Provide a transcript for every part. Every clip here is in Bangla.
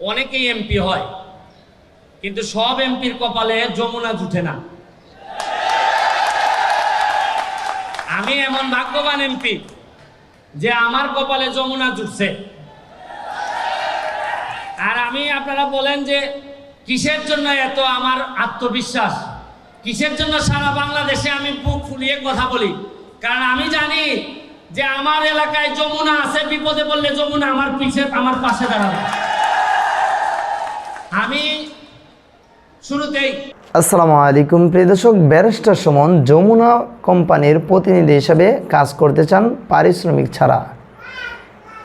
অনেকেই এমপি হয়, কিন্তু সব এমপির কপালে যমুনা জুটে না। আমি এমন ভাগ্যবান এমপি যে আমার কপালে যমুনা জুটছে। আর আমি, আপনারা বলেন যে কিসের জন্য এত আমার আত্মবিশ্বাস? কিসের জন্য সারা বাংলাদেশে আমি বুক ফুলিয়ে কথা বলি? কারণ আমি জানি যে আমার এলাকায় যমুনা আছে, বিপদে পড়লে যমুনা আমার পিছে, আমার পাশে দাঁড়াবে। আমি শুরুতেই আসসালামু আলাইকুম প্রিয় দর্শক ব্যারিস্টার সুমন যমুনা কোম্পানির প্রতিনিধি হিসাবে কাজ করতে চান পারিশ্রমিক ছাড়া।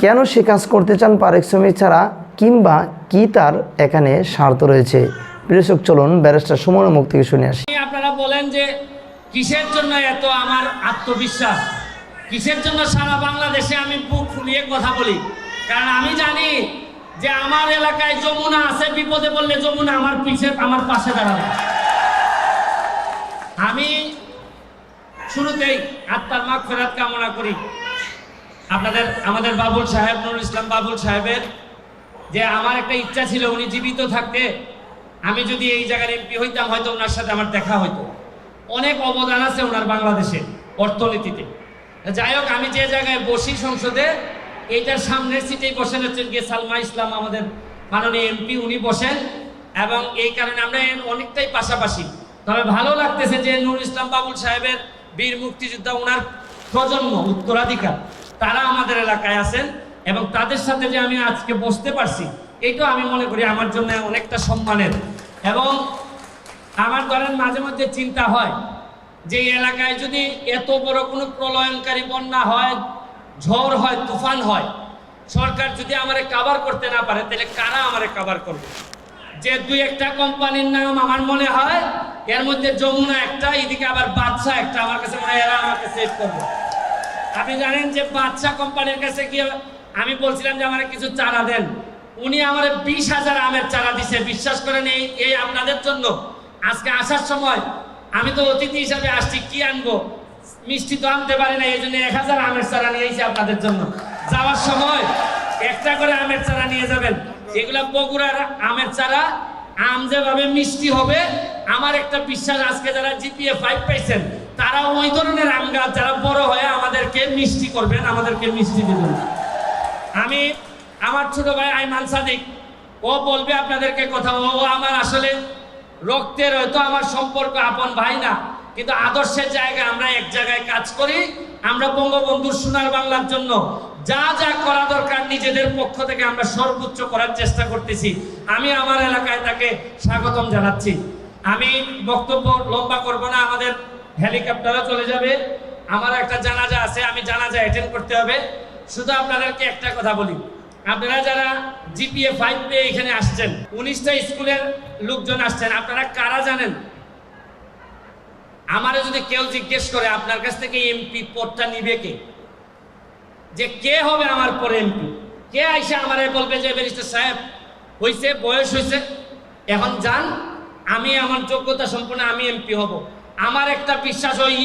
কেন সে কাজ করতে চান পারিশ্রমিক ছাড়া কিংবা কি তার এখানে স্বার্থ রয়েছে? প্রিয় দর্শক চলুন ব্যারিস্টার সুমনের মুখ থেকে শুনে আসি। আপনারা বলেন যে কিসের জন্য এত আমার আত্মবিশ্বাস? কিসের জন্য সারা বাংলাদেশে আমি বুক ফুলিয়ে কথা বলি? কারণ আমি জানি যে আমার এলাকায় যমুনা আছে, বিপদে পড়লে যমুনা আমার পিছে, আমার পাশে দাঁড়াবে। আমি শুরুতেই আত্মার মাগ ফেরাত কামনা করি। আপনাদের, আমাদের বাবুল সাহেব, নুরুল ইসলাম বাবুল সাহেবের যে আমার একটা ইচ্ছা ছিল, উনি জীবিত থাকতে আমি যদি এই জায়গার এমপি হইতাম, হয়তো ওনার সাথে আমার দেখা হইতো। অনেক অবদান আছে ওনার বাংলাদেশে, অর্থনীতিতে। যাই হোক, আমি যে জায়গায় বসি সংসদে এইটার সামনের সিটেই বসেন হচ্ছেন গিয়ে সালমা ইসলাম, আমাদের মাননীয় এমপি, উনি বসেন। এবং এই কারণে আমরা অনেকটাই পাশাপাশি। তবে ভালো লাগতেছে যে নুর ইসলাম বাবুল সাহেবের বীর মুক্তিযোদ্ধা ওনার প্রজন্ম, উত্তরাধিকার, তারা আমাদের এলাকায় আছেন এবং তাদের সাথে যে আমি আজকে বসতে পারছি, এইটাও আমি মনে করি আমার জন্য অনেকটা সম্মানের। এবং আমার ধরেন মাঝে মধ্যে চিন্তা হয় যে এলাকায় যদি এত বড় কোনো প্রলয়নকারী বন্যা হয় ঝড় হয়, তুফান হয়, সরকার যদি আমারে কাভার করতে না পারে, তাহলে কারা আমারে কাভার করবে? যে দুই একটা কোম্পানির নাম আমার মনে হয়, এর মধ্যে যমুনা একটা, এদিকে আবার বাদশা একটা আমার কাছে মনে হয় এরা আমাকে সেভ করবে। আপনি জানেন যে বাদশা কোম্পানির কাছে গিয়ে আমি বলছিলাম যে আমার কিছু চারা দেন। উনি আমার বিশ হাজার আমের চারা দিছে, বিশ্বাস করেন এই এই আপনাদের জন্য। আজকে আসার সময় আমি তো অতিথি হিসাবে আসছি, কি আনব? মিষ্টি তো আনতে পারি না এই জন্য এক হাজার আমের চারা নিয়ে এসেছি আপনাদের জন্য। যাওয়ার সময় একটা করে আমের চারা নিয়ে যাবেন। এগুলা বগুড়ার আমের চারা, আম যেভাবে মিষ্টি হবে, আমার একটা বিশ্বাস, আজকে যারা জিপিএ ফাইভ পাইছেন তারা ওই ধরনের আম গাছ যারা বড় হয়ে আমাদেরকে মিষ্টি করবেন, আমাদেরকে মিষ্টি দিবেন। আমি আমার ছোট ভাই আইমান সাদিক, ও বলবে আপনাদেরকে কথা, ও আমার আসলে রক্তের হয়তো আমার সম্পর্ক আপন ভাই না। কিন্তু আদর্শের জায়গায় আমরা এক জায়গায় কাজ করি, আমরা বঙ্গবন্ধুর সোনার বাংলার জন্য যা যা করা দরকার নিজেদের পক্ষ থেকে আমরা সর্বোচ্চ করার চেষ্টা করতেছি। আমি আমার এলাকায় তাকে স্বাগতম জানাচ্ছি। আমি বক্তব্য লম্বা করব না, আমাদের হেলিকপ্টারও চলে যাবে। আমার একটা জানাজা আছে, আমি জানাজা অ্যাটেন্ড করতে হবে। শুধু আপনাদেরকে একটা কথা বলি। আপনারা যারা জিপিএ ফাইভ পেয়ে এখানে আসছেন, উনিশটা স্কুলের লোকজন আসছেন, আপনারা কারা জানেন? আমারে যদি কেউ জিজ্ঞেস করে, আপনার কাছ থেকে এমপি পদটা নিবে কে? যে কে হবে আমার পরে এমপি? কে আইসা আমারে বলবে যে, ব্যারিস্টার সাহেব, হইছে, বয়স হয়েছে এখন যান, আমি আমার যোগ্যতা সম্পন্ন আমি এমপি হব। আমার একটা বিশ্বাস, ওই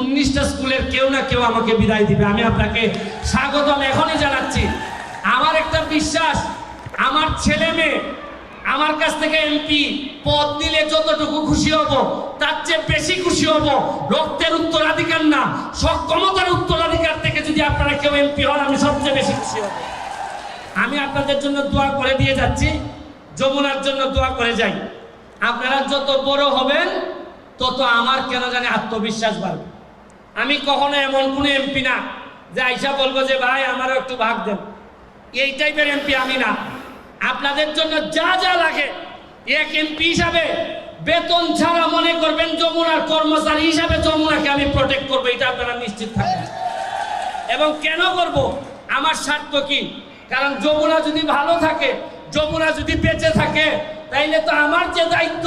উনিশটা স্কুলের কেউ না কেউ আমাকে বিদায় দিবে। আমি আপনাকে স্বাগতম এখনই জানাচ্ছি। আমার একটা বিশ্বাস, আমার ছেলে মেয়ে আমার কাছ থেকে এমপি পদ দিলে যতটুকু খুশি হব, তার চেয়ে বেশি খুশি হব। রক্তের উত্তরাধিকার না, সক্ষমতার উত্তরাধিকার থেকে যদি আপনারা কেউ এমপি হন, আমি সবচেয়ে বেশি খুশি হব। আমি আপনাদের জন্য দোয়া করে দিয়ে যাচ্ছি, যমুনার জন্য দোয়া করে যাই। আপনারা যত বড় হবেন, তত আমার কেন জানি আত্মবিশ্বাস বাড়বে। আমি কখনো এমন কোনো এমপি না, যে আইসা বলব যে, ভাই, আমারও একটু ভাগ দেন। এই টাইপের এমপি আমি না। আপনাদের জন্য যা যা লাগে, এক এমপি হিসাবে বেতন ছাড়া মনে করবেন যমুনার কর্মচারী হিসাবে যমুনাকে আমি প্রোটেক্ট করব, এটা আপনারা নিশ্চিত থাকবেন। এবং কেন করব? আমার স্বার্থ কি? কারণ যমুনা যদি ভালো থাকে, যমুনা যদি বেঁচে থাকে, তাইলে তো আমার যে দায়িত্ব,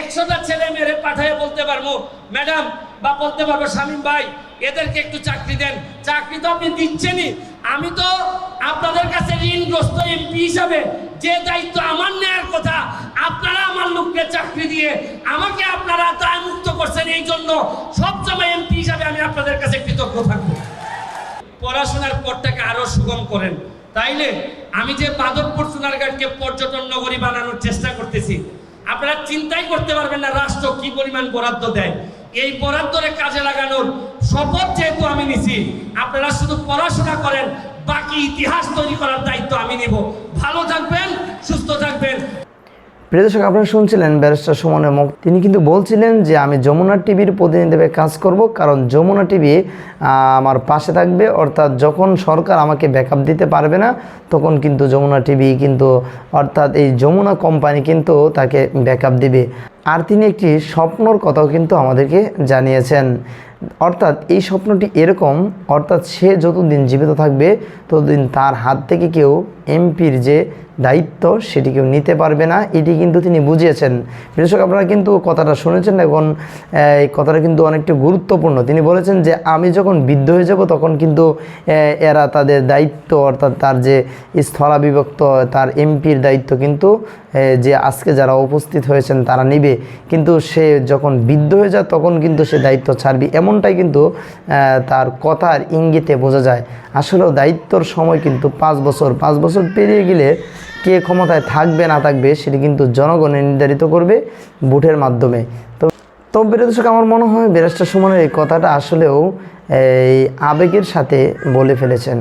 একশোটা ছেলে মেরে পাঠায় বলতে পারব। ম্যাডাম বা বলতে পারব স্বামী ভাই, এদেরকে একটু চাকরি দেন। চাকরি তো আপনি দিচ্ছেনই। আমি তো আপনাদের কাছে ঋণগ্রস্ত এমপি হিসাবে যে দায়িত্ব আমার নেয়ার কথা, আপনারা আমার লোককে চাকরি দিয়ে আমাকে আপনারা দায় মুক্ত করছেন এই জন্য সবসময় এমপি হিসাবে আমি আপনাদের কাছে কৃতজ্ঞ থাকব। পড়াশোনার পথটাকে আরও সুগম করেন। তাইলে আমি যে মাধবপুর সোনারঘাটকে পর্যটন নগরী বানানোর চেষ্টা করতেছি, আপনারা চিন্তাই করতে পারবেন না রাষ্ট্র কি পরিমাণ বরাদ্দ দেয়। এই বরাদ্দরে কাজে লাগানোর শপথ যেহেতু আমি নিছি, আপনারা শুধু পড়াশোনা করেন, বাকি ইতিহাস তৈরি করার দায়িত্ব আমি নিব। ভালো থাকবেন। প্রিয় দর্শক, আপনারা শুনছিলেন ব্যারিস্টার সুমনের মুখ। তিনি কিন্তু বলছিলেন যে, আমি যমুনা টিভির প্রতিনিধি হিসেবে কাজ করব, কারণ যমুনা টিভি আমার পাশে থাকবে। অর্থাৎ যখন সরকার আমাকে ব্যাকআপ দিতে পারবে না, তখন কিন্তু যমুনা টিভি কিন্তু, অর্থাৎ এই যমুনা কোম্পানি কিন্তু তাকে ব্যাকআপ দিবে। আর তিনি একটি স্বপ্নর কথাও কিন্তু আমাদেরকে জানিয়েছেন। অর্থাৎ এই স্বপ্নটি এরকম, অর্থাৎ সে যতদিন জীবিত থাকবে, ততদিন তার হাত থেকে কেউ এমপির যে দায়িত্ব, সেটি কেউ নিতে পারবে না। এটি কিন্তু তিনি বুঝিয়েছেন। বিশেষক আপনারা কিন্তু কথাটা শুনেছেন এখন এই কথাটা কিন্তু অনেকটা গুরুত্বপূর্ণ। তিনি বলেছেন যে, আমি যখন বৃদ্ধ হয়ে যাব, তখন কিন্তু এরা তাদের দায়িত্ব অর্থাৎ তার যে স্থলাবিভক্ত, তার এমপির দায়িত্ব কিন্তু যে আজকে যারা উপস্থিত হয়েছেন, তারা নিবে। কিন্তু সে যখন বৃদ্ধ হয়ে যায়, তখন কিন্তু সে দায়িত্ব ছাড়বি। এমনটাই কিন্তু তার কথার ইঙ্গিতে বোঝা যায়। আসলেও দায়িত্বর সময় কিন্তু পাঁচ বছর পাঁচ বছর পেরিয়ে গেলে কে ক্ষমতায় থাকবে, না থাকবে, সেটি কিন্তু জনগণে নির্ধারিত করবে ভোটের মাধ্যমে। তো তো বিরোধী আমার মনে হয় বেরাস্টার সুমনের এই কথাটা আসলেও এই আবেগের সাথে বলে ফেলেছেন।